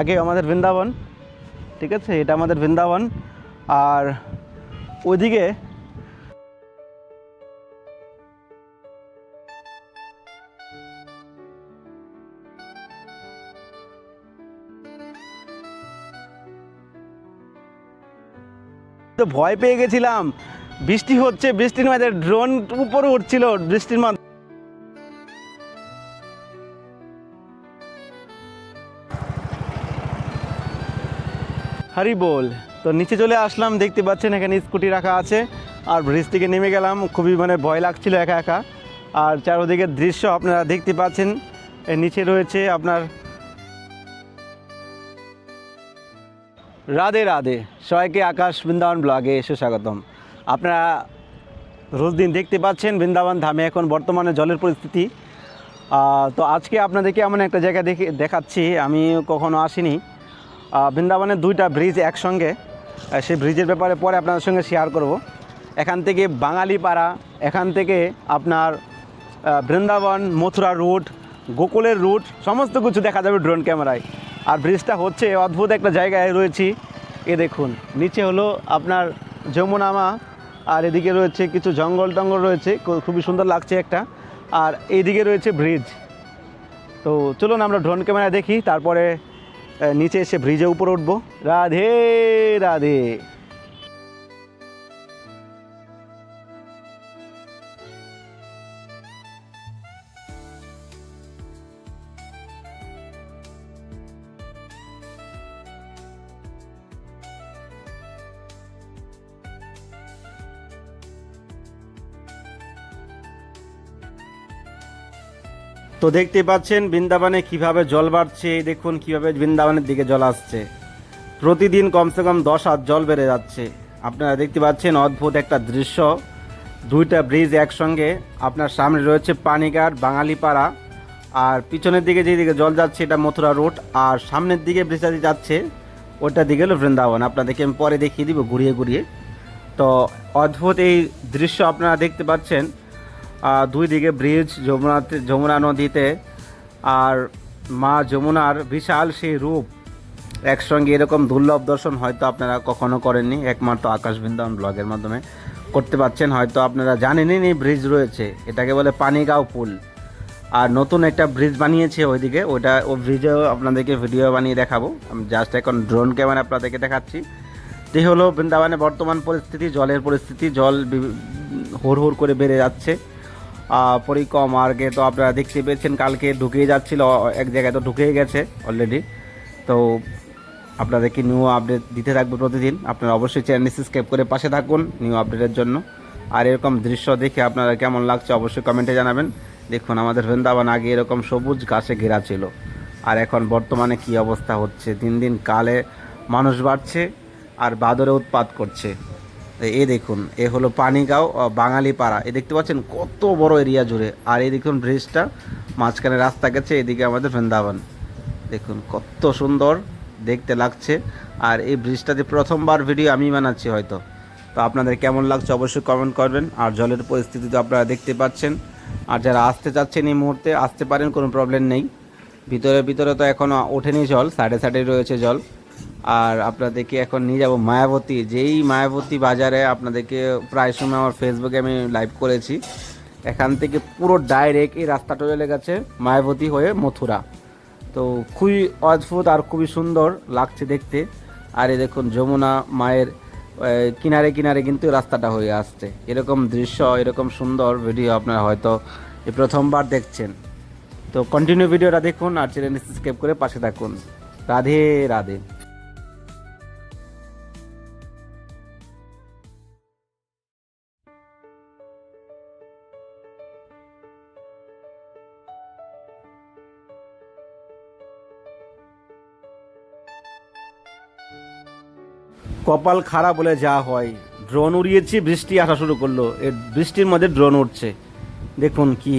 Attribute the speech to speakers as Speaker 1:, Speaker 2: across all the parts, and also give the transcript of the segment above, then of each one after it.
Speaker 1: আগে আমাদের বৃন্দাবন, ঠিক আছে? এটা আমাদের বৃন্দাবন। আর ওইদিকে তো ভয় পেয়ে গেছিলাম। বৃষ্টি হচ্ছে, বৃষ্টির মধ্যে ড্রোন উপরে উঠছিল, বৃষ্টির মধ্যে হরি বল। তো নিচে চলে আসলাম, দেখতে পাচ্ছেন এখানে স্কুটি রাখা আছে। আর ব্রিজ থেকে নেমে গেলাম, খুবই মানে ভয় লাগছিল একা একা। আর চারোদিকের দৃশ্য আপনারা দেখতে পাচ্ছেন নিচে রয়েছে আপনার রাধে রাধে, সবাইকে আকাশ বৃন্দাবন ব্লগে সুস্বাগতম। আপনারা রোজ দিন দেখতে পাচ্ছেন, বৃন্দাবন ধামে এখন বর্তমানে জলের পরিস্থিতি। তো আজকে আপনাদেরকে এমন একটা জায়গা দেখে দেখাচ্ছি, আমি কখনো আসিনি। বৃন্দাবনের দুইটা ব্রিজ একসঙ্গে সেই ব্রিজের ব্যাপারে পরে আপনাদের সঙ্গে শেয়ার করব। এখান থেকে বাঙালিপাড়া, এখান থেকে আপনার বৃন্দাবন, মথুরা রুট গোকুলের রুট সমস্ত কিছু দেখা যাবে ড্রোন ক্যামেরায় আর ব্রিজটা হচ্ছে অদ্ভুত একটা জায়গায় রয়েছি। এ দেখুন, নিচে হলো আপনার যমুনামা, আর এদিকে রয়েছে কিছু জঙ্গল টঙ্গল রয়েছে খুবই সুন্দর লাগছে একটা। আর এইদিকে রয়েছে ব্রিজ তো চলুন আমরা ড্রোন ক্যামেরা দেখি, তারপরে নিচে এসে ব্রিজে উপরে উঠবো। রাধে রাধে। তো দেখতে পাচ্ছেন বৃন্দাবনে কীভাবে জল বাড়ছে, দেখুন কীভাবে বৃন্দাবনের দিকে জল আসছে। প্রতিদিন কমসে কম দশ হাত জল বেড়ে যাচ্ছে। আপনারা দেখতে পাচ্ছেন অদ্ভুত একটা দৃশ্য। দুইটা ব্রিজ একসঙ্গে, আপনার সামনে রয়েছে পানিঘাট, বাঙালিপাড়া। আর পিছনের দিকে যেদিকে জল যাচ্ছে, এটা মথুরা রোড। আর সামনের দিকে ব্রিজটা যাচ্ছে ওটার দিকে হলো বৃন্দাবন। আপনাদেরকে আমি পরে দেখিয়ে দিব ঘুরিয়ে ঘুরিয়ে। তো অদ্ভুত এই দৃশ্য আপনারা দেখতে পাচ্ছেন। দুই দিকে ব্রিজ যমুনাতে যমুনা নদীতে, আর মা যমুনার বিশাল সেই রূপ। একসঙ্গে এরকম দুর্লভ দর্শন হয়তো আপনারা কখনো করেননি, একমাত্র আকাশ বৃন্দাবন ব্লগের মাধ্যমে করতে পারছেন। হয়তো আপনারা জানেনই এই ব্রিজ রয়েছে, এটাকে বলে পানিগাঁও পুল। আর নতুন একটা ব্রিজ বানিয়েছে ওইদিকে ওটা ও ব্রিজেও আপনাদেরকে ভিডিও বানিয়ে দেখাবো। আমি জাস্ট এখন ড্রোন ক্যামেরা আপনাদেরকে দেখাচ্ছি। এই হলো বৃন্দাবনে বর্তমান পরিস্থিতি, জলের পরিস্থিতি, জল হুড় হুড় করে বেড়ে যাচ্ছে। পরিকম আগে তো আপনারা দেখতে পেয়েছেন, কালকে ঢুকিয়ে যাচ্ছিল, এক জায়গায় তো ঢুকেই গেছে অলরেডি তো আপনাদেরকে নিউ আপডেট দিতে থাকব প্রতিদিন। আপনারা অবশ্যই চ্যানেল সাবস্ক্রাইব করে পাশে থাকুন নিউ আপডেটের জন্য। আর এরকম দৃশ্য দেখে আপনারা কেমন লাগছে অবশ্যই কমেন্টে জানাবেন। দেখুন, আমাদের বৃন্দাবন আগে এরকম সবুজ ঘাসে ঘেরা ছিল। আর এখন বর্তমানে কি অবস্থা হচ্ছে? দিন দিন কালে মানুষ বাড়ছে আর বাদরে উৎপাত করছে। এ দেখুন, এ হলো পানিগাঁও বাঙালি পাড়া এ দেখতে পাচ্ছেন কত বড় এরিয়া জুড়ে। আর এই দেখুন ব্রিজটা, মাঝখানে রাস্তা গেছে, এদিকে আমাদের বৃন্দাবন। দেখুন কত সুন্দর দেখতে লাগছে। আর এই ব্রিজটাতে প্রথমবার ভিডিও আমি বানাচ্ছি হয়তো। তো আপনাদের কেমন লাগছে অবশ্যই কমেন্ট করবেন। আর জলের পরিস্থিতি তো আপনারা দেখতে পাচ্ছেন। আর যারা আসতে চাচ্ছেন এই মুহূর্তে, আসতে পারেন, কোনো প্রবলেম নেই। ভিতরে ভিতরে তো এখনও ওঠেনি জল সাইডে সাইডে রয়েছে জল। আর আপনাদেরকে এখন নিয়ে যাব মায়াবতী। যেই মায়াবতী বাজারে আপনাদেরকে প্রায় সময় আমার ফেসবুকে আমি লাইভ করেছি, এখান থেকে পুরো ডাইরেক্ট এই রাস্তাটা চলে গেছে মায়াবতী হয়ে মথুরা। তো খুবই অদ্ভুত আর খুবই সুন্দর লাগছে দেখতে। আর এই দেখুন যমুনা মায়ের কিনারে কিনারে কিন্তু রাস্তাটা হয়ে আসছে। এরকম দৃশ্য, এরকম সুন্দর ভিডিও আপনারা হয়তো এই প্রথমবার দেখছেন। তো কন্টিনিউ ভিডিওটা দেখুন আর চ্যানেল সাবস্ক্রাইব করে পাশে থাকুন। রাধে রাধে। কপাল খারাপ বলে যা হয়। ড্রোন উড়িয়েছি, বৃষ্টি আসা শুরু করল। এর বৃষ্টির মধ্যে ড্রোন উঠছে দেখুন কি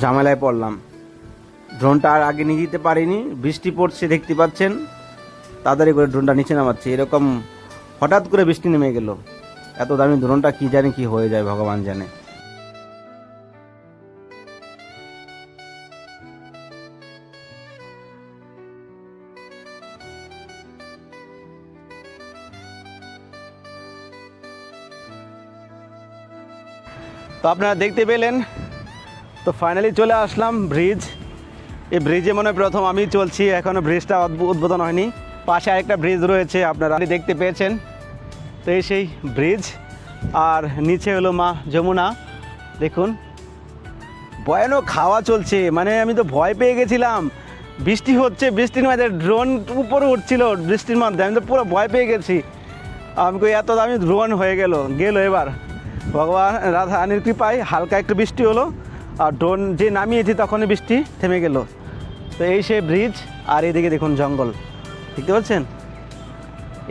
Speaker 1: ঝামেলায় পড়লাম। ড্রোনটা আর আগে নিয়ে যেতে পারিনি। বৃষ্টি পড়ছে, দেখতে পাচ্ছেন? তাড়াতাড়ি করে ড্রোনটা নিচে নামাচ্ছে। এরকম হঠাৎ করে বৃষ্টি নেমে গেল। এত দামি ড্রোনটা কি জানি কি হয়ে যায়, ভগবান জানে। তো আপনারা দেখতে পেলেন। তো ফাইনালি চলে আসলাম ব্রিজ এই ব্রিজে মনে প্রথম আমি চলছি এখনও ব্রিজটা উদ্ব- উদ্বোধন হয়নি। পাশে আরেকটা ব্রিজ রয়েছে, আপনারা দেখতে পেয়েছেন। তো এই সেই ব্রিজ আর নিচে হলো মা যমুনা। দেখুন, ভয়ানক খাওয়া চলছে। মানে আমি তো ভয় পেয়ে গেছিলাম। বৃষ্টি হচ্ছে বৃষ্টির মধ্যে ড্রোন উপরে উঠছিল বৃষ্টির মধ্যে। আমি তো পুরো ভয় পেয়ে গেছি। আমি এত দামি ড্রোন হয়ে গেল গেল এবার। ভগবান রাধা রানীর কৃপায় হালকা একটু বৃষ্টি হলো, আর ড্রোন যে নামিয়েছি তখনই বৃষ্টি থেমে গেল। তো এই সেই ব্রিজ, আর এদিকে দেখুন জঙ্গল। দেখতে পাচ্ছেন?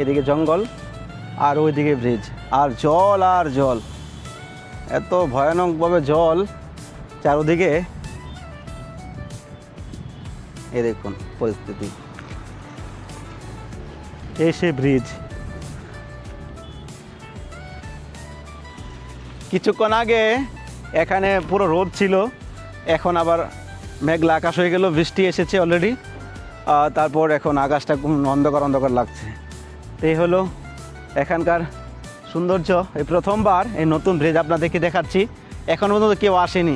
Speaker 1: এদিকে জঙ্গল, আর ওইদিকে ব্রিজ। আর জল আর জল। এত ভয়ানকভাবে জল চারোদিকে। এ দেখুন পরিস্থিতি। এই সে ব্রিজ। কিছুক্ষণ আগে এখানে পুরো রোদ ছিল, এখন আবার মেঘলা আকাশ হয়ে গেল, বৃষ্টি এসেছে অলরেডি তারপর এখন আকাশটা অন্ধকার অন্ধকার লাগছে। এই হলো এখানকার সৌন্দর্য, এই প্রথমবার এই নতুন ব্রিজ আপনাদেরকে দেখাচ্ছি, এখন পর্যন্ত কেউ আসেনি।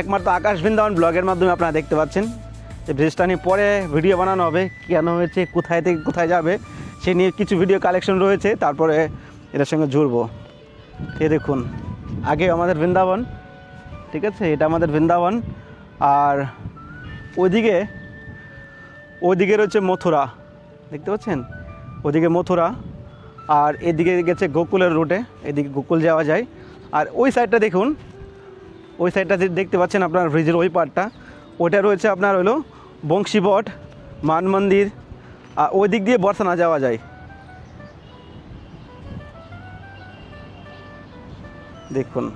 Speaker 1: একমাত্র আকাশ বৃন্দাবন ব্লগের মাধ্যমে আপনারা দেখতে পাচ্ছেন যে ব্রিজটা নিয়ে পরে ভিডিও বানানো হবে, কেন হয়েছে, কোথায় থেকে কোথায় যাবে, সে নিয়ে কিছু ভিডিও কালেকশন রয়েছে, তারপরে এটার সঙ্গে জুড়বো। এ দেখুন। আগে আমাদের বৃন্দাবন, ঠিক আছে? এটা আমাদের বৃন্দাবন। আর ওইদিকে ওইদিকে রয়েছে মথুরা, দেখতে পাচ্ছেন? ওদিকে মথুরা, আর এদিকে গেছে গোকুলের রুটে, এদিকে গোকুল যাওয়া যায়। আর ওই সাইডটা দেখুন, ওই সাইডটা দেখতে পাচ্ছেন আপনার ব্রিজের ওই পার্টটা ওটা রয়েছে আপনার হলো বংশীবট, মান মন্দির, আর ওই দিক দিয়ে বর্ষানা যাওয়া যায়। দেখুন।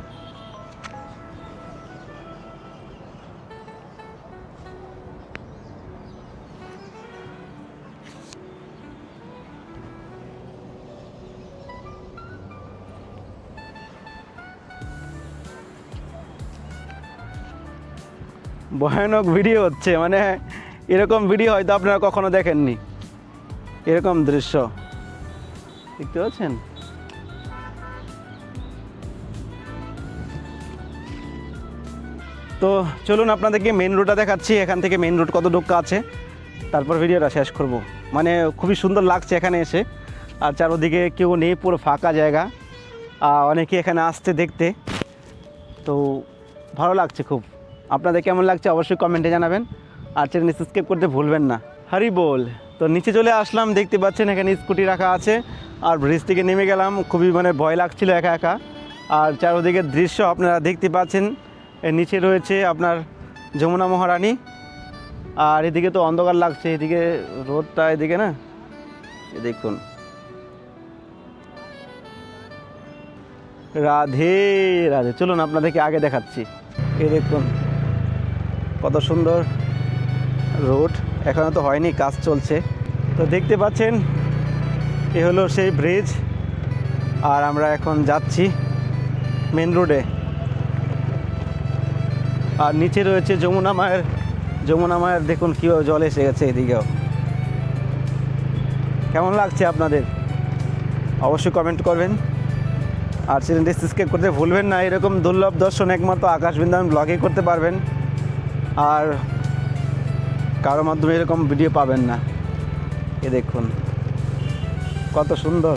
Speaker 1: ভয়ানক ভিডিও হচ্ছে মানে এরকম ভিডিও হয়তো আপনারা কখনো দেখেননি। এরকম দৃশ্য। দেখতে পাচ্ছেন? তো চলুন আপনাদেরকে মেন রোডটা দেখাচ্ছি, এখান থেকে মেন রোড কত ডুক্কা আছে তারপর ভিডিওটা শেষ করব। মানে খুবই সুন্দর লাগছে এখানে এসে। আর চারোদিকে কেউ নেই, পুরো ফাঁকা জায়গা। আর অনেকে এখানে আসতে দেখতে। তো ভালো লাগছে খুব। আপনাদের কেমন লাগছে অবশ্যই কমেন্টে জানাবেন। আর চ্যানেল সাবস্ক্রাইব করতে ভুলবেন না। হারি বল। তো নিচে চলে আসলাম, দেখতে পাচ্ছেন এখানে স্কুটি রাখা আছে। আর ব্রিজ থেকে নেমে গেলাম। খুবই মানে ভয় লাগছিল একা একা। আর চারোদিকের দৃশ্য আপনারা দেখতে পাচ্ছেন। এর নিচে রয়েছে আপনার যমুনা মহারানী। আর এদিকে তো অন্ধকার লাগছে, এদিকে রোদটা এদিকে না? এ দেখুন। রাধে রাধে। চলুন আপনাদেরকে আগে দেখাচ্ছি। এ দেখুন, কত সুন্দর রোড। এখনও তো হয়নি, কাজ চলছে। তো দেখতে পাচ্ছেন, এ হলো সেই ব্রিজ আর আমরা এখন যাচ্ছি মেন রোডে আর নিচে রয়েছে যমুনা মায়ের যমুনা মায়ের দেখুন কীভাবে জল এসে গেছে এদিকেও। কেমন লাগছে আপনাদের? অবশ্যই কমেন্ট করবেন। আর চ্যানেলটি সাবস্ক্রাইব করতে ভুলবেন না, এরকম দুর্লভ দর্শন একমাত্র আকাশ বৃন্দাবন ব্লগে করতে পারবেন। আর কারও মাধ্যমে এরকম ভিডিও পাবেন না। এ দেখুন, কত সুন্দর।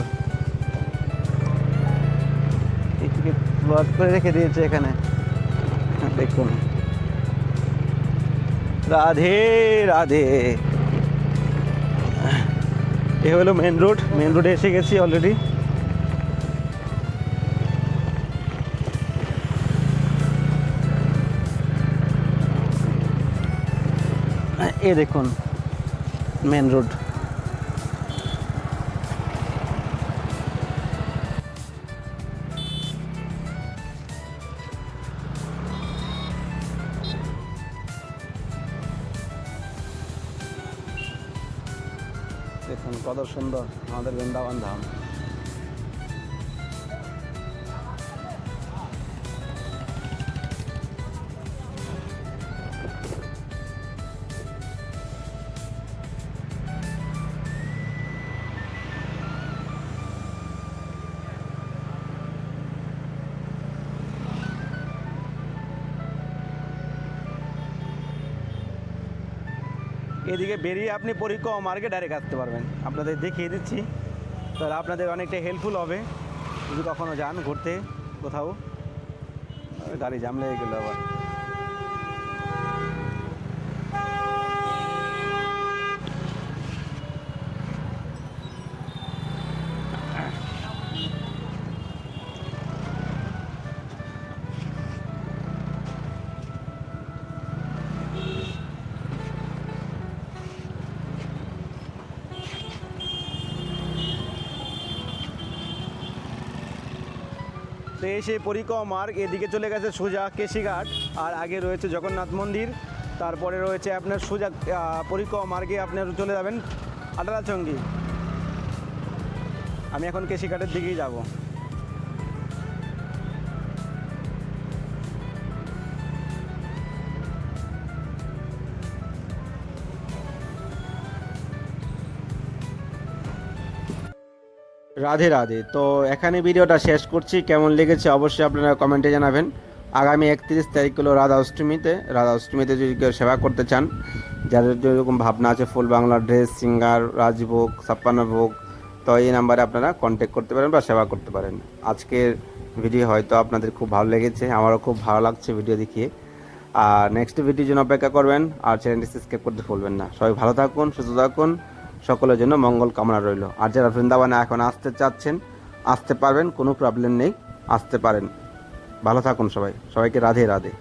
Speaker 1: এটিকে প্লট করে রেখে দিয়েছে এখানে। দেখুন। রাধে রাধে। এ হলো মেন রোড মেন রোডে এসে গেছি অলরেডি এ দেখুন মেন রোড কত সুন্দর আমাদের বৃন্দাবন ধাম। এদিকে বেরিয়ে আপনি পরিক্রমা মার্গে ডাইরেক্ট আসতে পারবেন। আপনাদের দেখিয়ে দিচ্ছি। তাহলে আপনাদের অনেকটা হেল্পফুল হবে। যদি কখনও যান ঘুরতে কোথাও গাড়ি জামলে গেলো আবার। তো এই সেই পরিক্রমা মার্গ, এদিকে চলে গেছে সোজা কেশিঘাট, আর আগে রয়েছে জগন্নাথ মন্দির, তারপরে রয়েছে আপনার সোজা পরিকম মার্গে আপনার চলে যাবেন আটালাচঙ্গি আমি এখন কেশিঘাটের দিকেই যাব। রাধে রাধে। তো এখানে ভিডিওটা শেষ করছি। কেমন লেগেছে অবশ্যই আপনারা কমেন্টে জানাবেন। আগামী একত্রিশ তারিখ হলো রাধা অষ্টমীতে রাধা অষ্টমীতে যদি কেউ সেবা করতে চান, যাদের যেরকম ভাবনা আছে, full Bangla dress, singer, Rajbhog, ছাপ্পান্ন ভোগ, তো এই নাম্বারে আপনারা কন্ট্যাক্ট করতে পারেন বা সেবা করতে পারেন। আজকের ভিডিও হয়তো আপনাদের খুব ভালো লেগেছে, আমারও খুব ভালো লাগছে ভিডিও দেখিয়ে। আর নেক্সট ভিডিওর জন্য অপেক্ষা করবেন, আর চ্যানেলটি সাবস্ক্রাইব করতে ভুলবেন না। সবাই ভালো থাকুন, সুস্থ থাকুন। সকলের জন্য মঙ্গল কামনা রইল। আর যারা বৃন্দাবনে এখন আসতে চাচ্ছেন, আসতে পারবেন, কোনো প্রবলেম নেই, আসতে পারেন। ভালো থাকুন সবাই। সবাইকে রাধে রাধে।